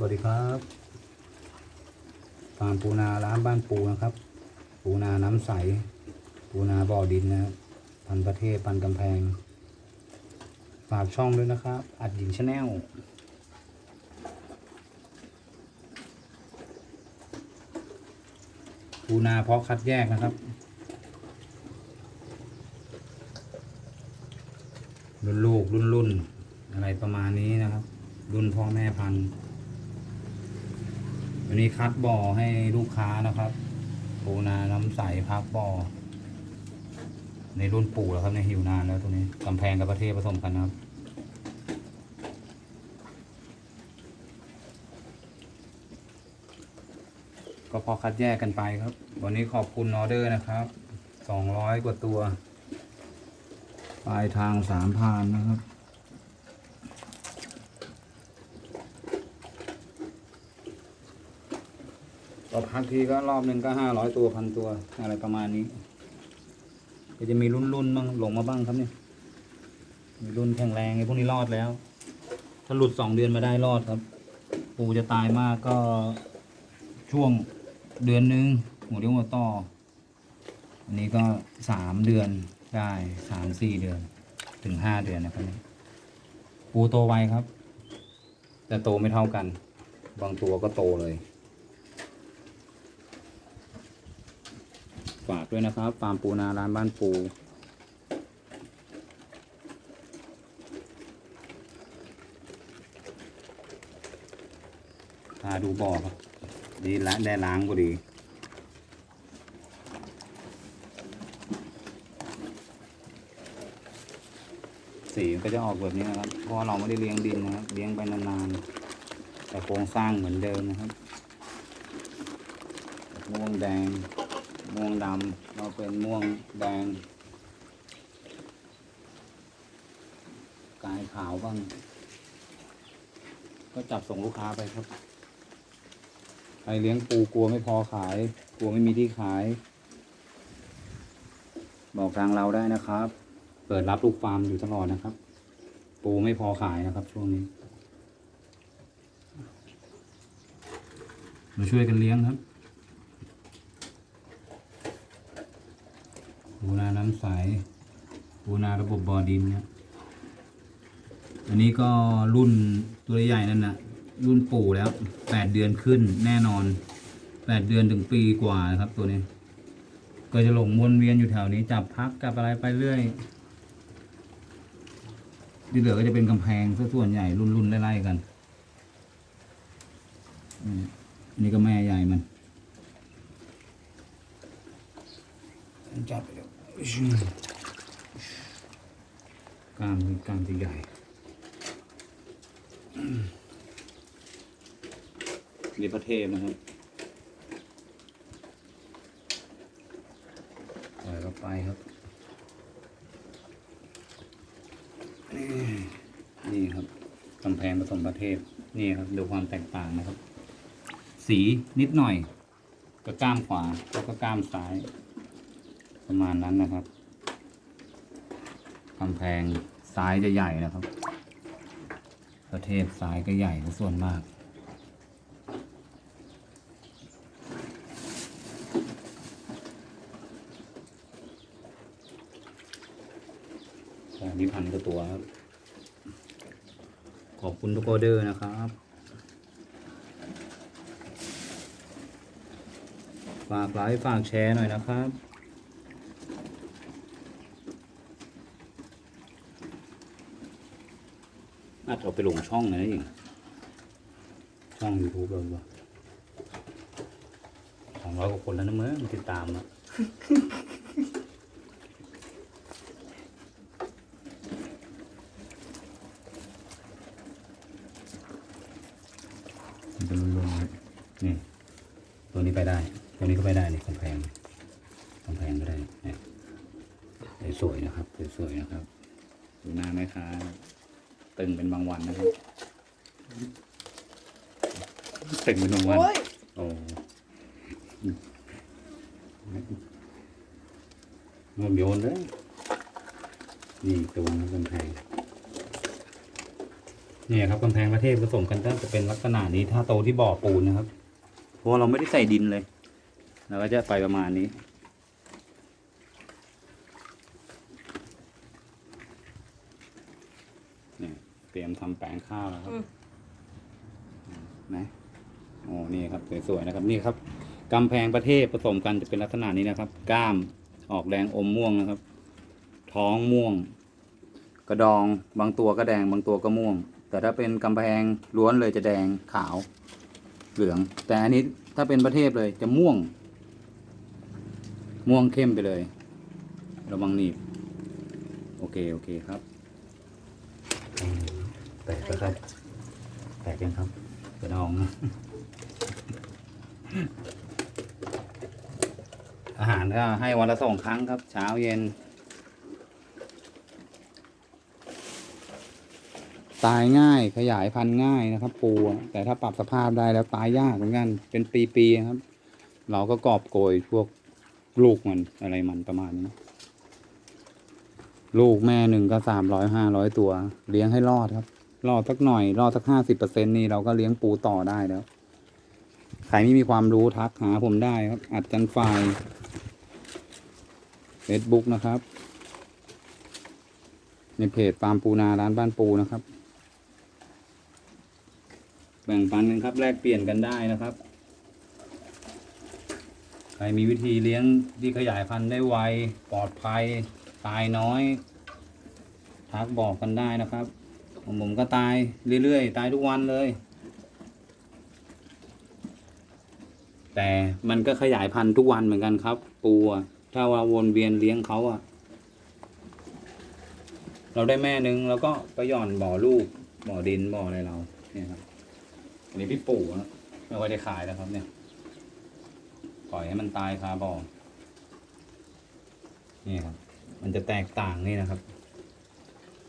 สวัสดีครับฟาร์มปูนาร้านบ้านปูนะครับ ปูนาน้ำใส ปูนาบ่อดินนะครับ พันประเทศพันกำแพง ฝากช่องด้วยนะครับ อัดหญิงชาแนลปูนาเพาะคัดแยกนะครับรุ่นลูกรุ่นรุ่นอะไรประมาณนี้นะครับ รุ่นพ่อแม่พันธุ์ วันนี้คัดบ่อให้ลูกค้านะครับปูนาน้ำใสพักบ่อในรุ่นปู่แล้วครับในหิวนานแล้วตัวนี้กำแพงกับประเทศผสมกันนะครับก็พอคัดแยกกันไปครับ วันนี้ขอบคุณออเดอร์นะครับ สองร้อยกว่าตัว ปลายทางสามพานนะครับ ต่อพักทีก็รอบหนึ่งก็ห้าร้อยตัวพันตัวอะไรประมาณนี้ก็จะมีรุ่นรุ่นๆบ้างหลงมาบ้างครับเนี่ย มีรุ่นแข็งแรงไอ้พวกนี้รอดแล้ว ถ้าหลุดสองเดือนมาได้รอดครับ ปูจะตายมากก็ช่วงเดือนหนึงหัวเรียวหัวต่อ อันนี้ก็สามเดือนได้สามสี่เดือน ถึงห้าเดือนนะครับนี่ปูโตไวครับ แต่โตไม่เท่ากัน บางตัวก็โตเลย ฝากด้วยนะครับ ฟาร์มปูนาร้านบ้านปู พาดูบ่อครับ ดีละได้ล้างก็ดี สีก็จะออกแบบนี้นะครับ เพราะเราไม่ได้เลี้ยงดินนะครับ เลี้ยงไปนานๆ แต่โครงสร้างเหมือนเดิมนะครับม่วงแดง ม่วงดำเราเป็นม่วงแดง กายขาวบ้าง ก็จับส่งลูกค้าไปครับใครเลี้ยงปูกลัวไม่พอขาย กลัวไม่มีที่ขาย บอกทางเราได้นะครับ เปิดรับลูกฟาร์มอยู่ตลอดนะครับ ปูไม่พอขายนะครับ ช่วงนี้ มาช่วยกันเลี้ยงครับ ปูนาน้ำใส ปูนาระบบบ่อดินเนี่ยอันนี้ก็รุ่นตัวใหญ่นั่นนะรุ่นปู่แล้วแปดเดือนขึ้นแน่นอนแปดเดือนถึงปีกว่านะครับตัวนี้ ก็จะหลงวนเวียนอยู่แถวนี้จับพักกับอะไรไปเรื่อยที่เหลือก็จะเป็นกำแพงซะส่วนใหญ่รุ่นๆไล่ๆกันอันนี้ก็แม่ใหญ่มัน จับไปแล้วกล้ามกล้ามจะใหญ่นี่พระเทพนะครับปล่อยเข้าไปครับนี่นี่ครับกำแพงผสมประเทศนี่ครับ ดูความแตกต่างนะครับ สีนิดหน่อย กับกล้ามขวาแล้วก็กล้ามซ้าย ประมาณนั้นนะครับกำแพงซ้ายจะใหญ่นะครับ ประเทศซ้ายก็ใหญ่ส่วนมากอันนี้พันกว่าตัวครับ ขอบคุณทุกออเดอร์นะครับฝากไลค์ฝากแชร์หน่อยนะครับ อาจเอาไปลงช่องนะนี่ช่อง YouTube เราด้วยสองร้อยกว่าคนแล้วนะเมื่อมันติดตามอะมันจะลงๆนี่ ตัวนี้ไปได้ ตัวนี้ก็ไปได้นี่กำแพงกำแพงก็ได้นี่สวยนะครับ สวยๆนะครับ ดูหน้าไหมครับ ตึงเป็นบางวันนะครับ ตึงเป็นบางวัน โอ้ยโอ้มันโยนเลยนี่ตัวนะกำแพงเนี่ยครับกำแพงประเทศผสมกันก็จะเป็นลักษณะนี้ถ้าโตที่บ่อปูนนะครับ เพราะว่าเราไม่ได้ใส่ดินเลย เราก็จะไปประมาณนี้ เนี่ยเตรีย มทำแปลงข้าวแล้วครับนะโอ้นี่ครับสวยๆนะครับ นี่ครับกำแพงประเทศผสมกันจะเป็นลักษณะนี้นะครับ ก้ามออกแดงอมม่วงนะครับ ท้องม่วง กระดองบางตัวก็แดงบางตัวก็ม่วง แต่ถ้าเป็นกำแพงล้วนเลยจะแดงขาว เหลือง แต่อันนี้ถ้าเป็นประเทศเลยจะม่วง ม่วงเข้มไปเลย ระวังหนีบ โอเค โอเคครับ แตกแล้วครับ แตกยังครับกระดองอาหารก็ให้วันละสองครั้งครับ เช้าเย็น ตายง่ายขยายพันธุ์ง่ายนะครับ ปูแต่ถ้าปรับสภาพได้แล้วตายยากเหมือนกัน เป็นปีๆครับ เราก็กอบโกยพวกลูกมันอะไรมันประมาณนี้ลูกแม่หนึ่งก็สามร้อยห้าร้อยตัว เลี้ยงให้รอดครับ รอสักหน่อย รอสักห้าสิบเปอร์เซ็นนี่เราก็เลี้ยงปูต่อได้แล้ว ใครไม่มีความรู้ทักหาผมได้ครับ อัดจันไฟเฟซบุ๊กนะครับ ในเพจฟาร์มปูนาร้านบ้านปูนะครับ แบ่งปันกันครับ แลกเปลี่ยนกันได้นะครับ ใครมีวิธีเลี้ยงที่ขยายพันธุ์ได้ไว ปลอดภัย ตายน้อย ทักบอกกันได้นะครับ ของผมก็ตายเรื่อยๆ ตายทุกวันเลย แต่มันก็ขยายพันธุ์ทุกวันเหมือนกันครับ ปูถ้าว่าวนเวียนเลี้ยงเขาอะเราได้แม่นึงแล้วก็ไปหย่อนบ่อลูกบ่อดินบ่ออะไรเราเนี่ยครับอันนี้พี่ปู่นะไม่ค่อยได้ขายแล้วครับ เนี่ยปล่อยให้มันตายคาบ่อนี่ครับ มันจะแตกต่างนี่นะครับ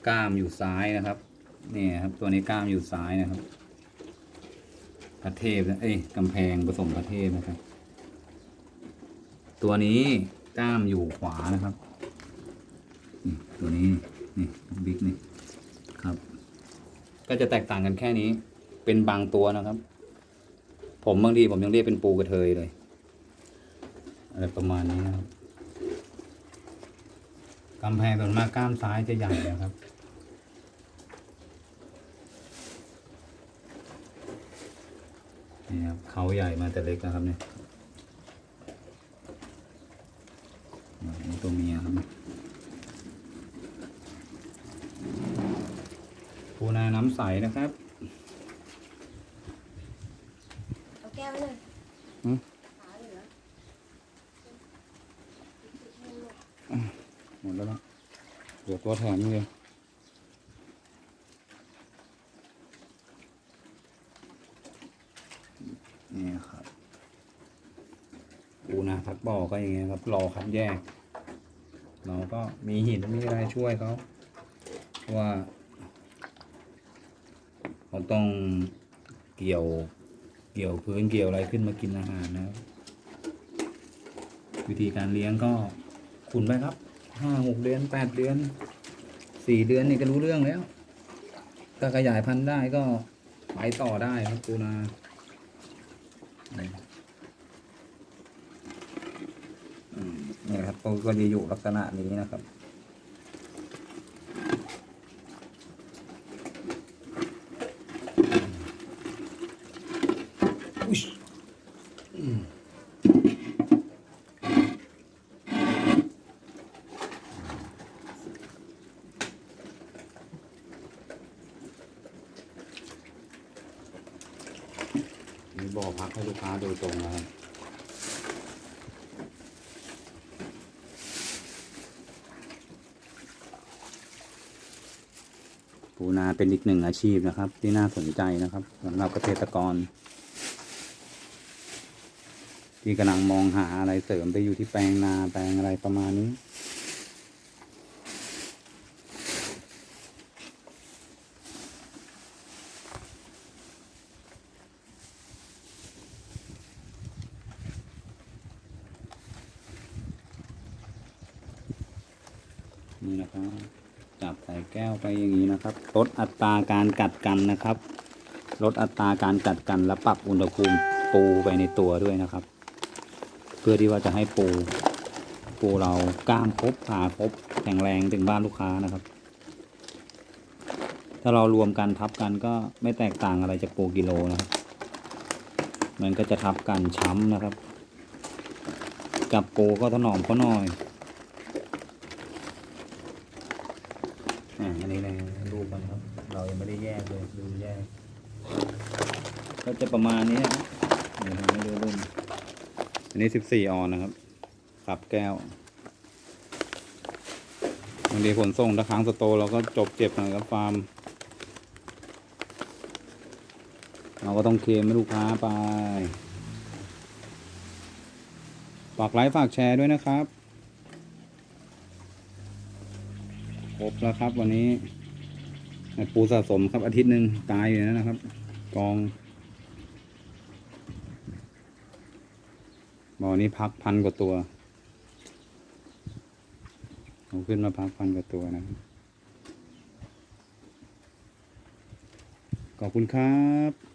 กล้ามอยู่ซ้ายนะครับ นี่ครับ ตัวนี้กล้ามอยู่ซ้ายนะครับพระเทพนะเอ้ยกำแพงผสมพระเทพนะครับ ตัวนี้กล้ามอยู่ขวานะครับนี่ตัวนี้นี่บิ๊กนี่ครับ ก็จะแตกต่างกันแค่นี้ เป็นบางตัวนะครับ ผมบางทีผมยังเรียกเป็นปูกระเทยเลย อะไรประมาณนี้นะครับกำแพงส่วนมากกล้ามซ้ายจะใหญ่นะครับ นี่ครับเขาใหญ่มาแต่เล็กนะครับเนี่ยนี่ตัวเมียครับปูนาน้ำใสนะครับเอาแก้วไว้เลยอืมขาเหลือหมดแล้วนะเหลือตัวแถมนี่เลยนี่ครับปูนา พักบ่อก็อย่างเงี้ยครับ รอคัดแยก เราก็มีหินมีอะไรช่วยเขาเพราะว่าเขาต้องเกี่ยวเกี่ยวพื้นเกี่ยวอะไรขึ้นมากินอาหารนะครับ วิธีการเลี้ยงก็ขุนไปครับห้าหกเดือนแปดเดือนสี่เดือนนี่ก็รู้เรื่องแล้ว ถ้าขยายพันธุ์ได้ก็ไปต่อได้ครับปูนาอืม นี่ครับปูก็จะอยู่ลักษณะนี้นะครับ อุ๊ยมมีบ่อพักให้ลูกค้าโดยตรงนะครับ ปูนาเป็นอีกหนึ่งอาชีพนะครับ ที่น่าสนใจนะครับสำหรับเกษตรกร ที่กำลังมองหาอะไรเสริมไปอยู่ที่แปลงนาแปลงอะไรประมาณนี้ นี่นะครับ จับใส่แก้วไปอย่างนี้นะครับ ลดอัตราการกัดกันนะครับ ลดอัตราการกัดกันและปรับอุณหภูมิปูไปในตัวด้วยนะครับ เพื่อที่ว่าจะให้ปู ปูเรากล้ามครบขาครบแข็งแรงถึงบ้านลูกค้านะครับ ถ้าเรารวมกันทับกันก็ไม่แตกต่างอะไรจากปูกิโลนะครับ มันก็จะทับกันช้ำนะครับ กับปูก็ถนอมเขาหน่อย อ่าอันนี้นะรูปมันครับ เรายังไม่ได้แยกเลยดูแยก ก็จะประมาณนี้นะครับเดี๋ยวผมให้ดูรุ่นอันนี้สิบสี่ออนนะครับขับแก้วบางทีขนส่งถ้าค้างสโตร์เราก็จบเจ็บหน่อยกับฟาร์มเราก็ต้องเคลมให้ลูกค้าไป ฝากไลค์ฝากแชร์ด้วยนะครับ ครบ แล้วครับ วันนี้ปูสะสมครับอาทิตย์หนึ่งตายอยู่แล้วนะครับ กองบ่อนี้พักพันกว่าตัวเอาขึ้นมาพักพันกว่าตัวนะขอบคุณครับ